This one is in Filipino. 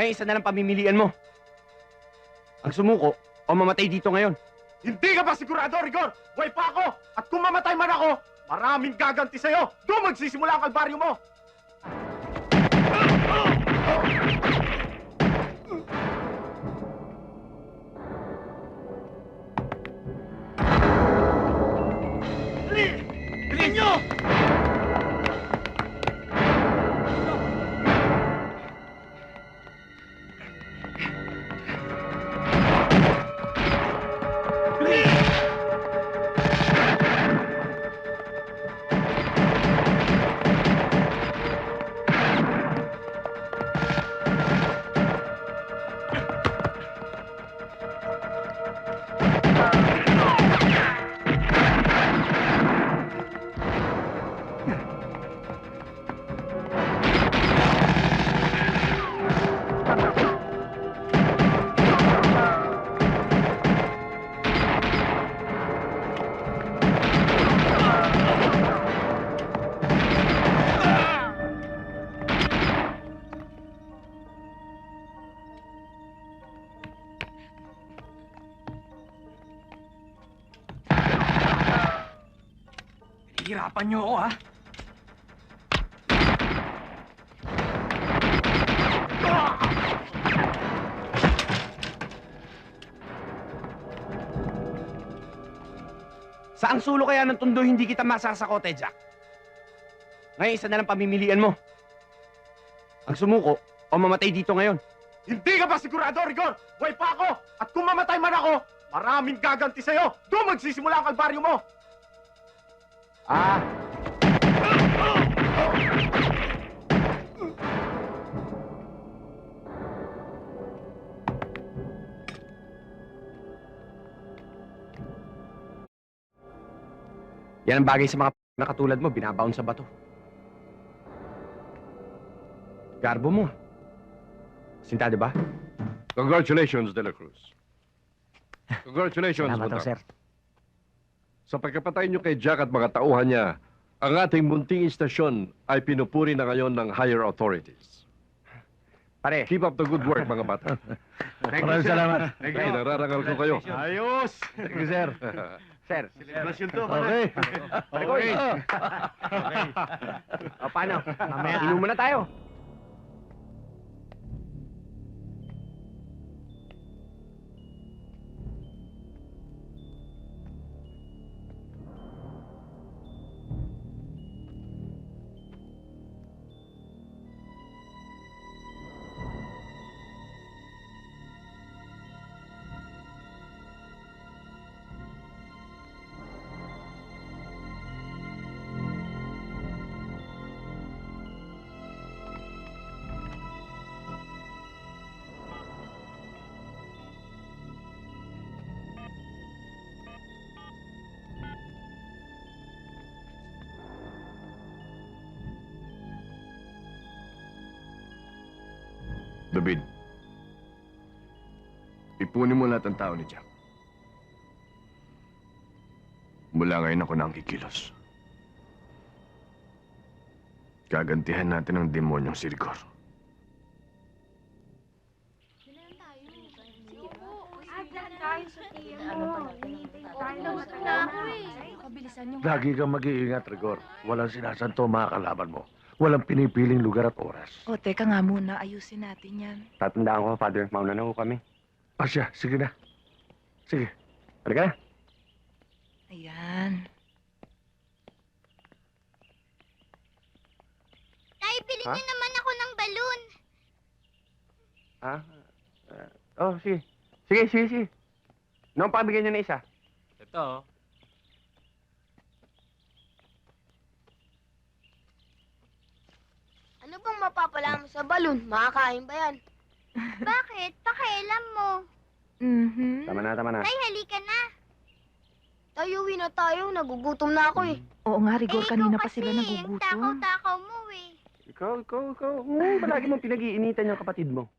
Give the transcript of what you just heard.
Ngayon, isa na lang pamimilian mo. Ang sumuko o mamatay dito ngayon. Hindi ka ba sigurado, Rigor? Buhay pa ako! At kung mamatay man ako, maraming gaganti sa'yo! Doon magsisimula ang kalbaryo mo! Hirapan niyo ako, ha? Saang sulo kaya ng tundo hindi kita masasakote, Jack? Ngayon, isa na lang pamimilian mo. Ang sumuko o mamatay dito ngayon. Hindi ka ba sigurado, Rigor? Buhay pa ako! At kung mamatay man ako, maraming gaganti sa'yo! Doon magsisimula ang kalbaryo mo! Ah, Yan ang bagay sa mga na katulad mo, binabaon sa bato. Garbo mo. Sinta, di ba? Congratulations, De La Cruz. Congratulations, Salamat Buntak. sir. Sa pagkapatay niyo kay Jack at mga tauhan niya, ang ating munting istasyon ay pinupuri na ngayon ng higher authorities. Pare, Keep up the good work, mga bata. Maraming salamat. Ay, nararangal ko kayo. Ayos! Thank you, sir. sir. Celebration to, Okay. Pare ko, eh. O, paano? Mamaya. Inom muna tayo. David, ipunin mo lahat ng tao ni Jack. Mula ngayon ako na ang kikilos. Gagantihan natin ang demonyong si Rigor. Lagi kang mag-iingat, Rigor. Walang sinasanto ang mga kalaban mo. Walang pinipiling lugar at oras. O, teka nga muna. Ayusin natin yan. Tatandaan ko, Father. Mauna na ho kami. Asya, sige na. Sige. Halika na. Ayan. Tay, bilhin Ha? niyo naman ako ng balon. Ah, ah, oh, sige. Sige, sige, sige. Noong pabigyan niyo na isa. Ito. Ano mapapala mo sa balon? Makakain ba yan? Bakit? Pakialam mo. Mhm. Tama na, tama na. Tay, halika na. Tayo, uwi na tayo. Nagugutom na ako eh. Oo nga, Rigor. eh, Kanina ikaw pa sila kasi, nagugutom. Takaw-takaw mo eh. Ikaw, ikaw, ikaw. Hmm, palagi mong pinag-iinitan yung kapatid mo.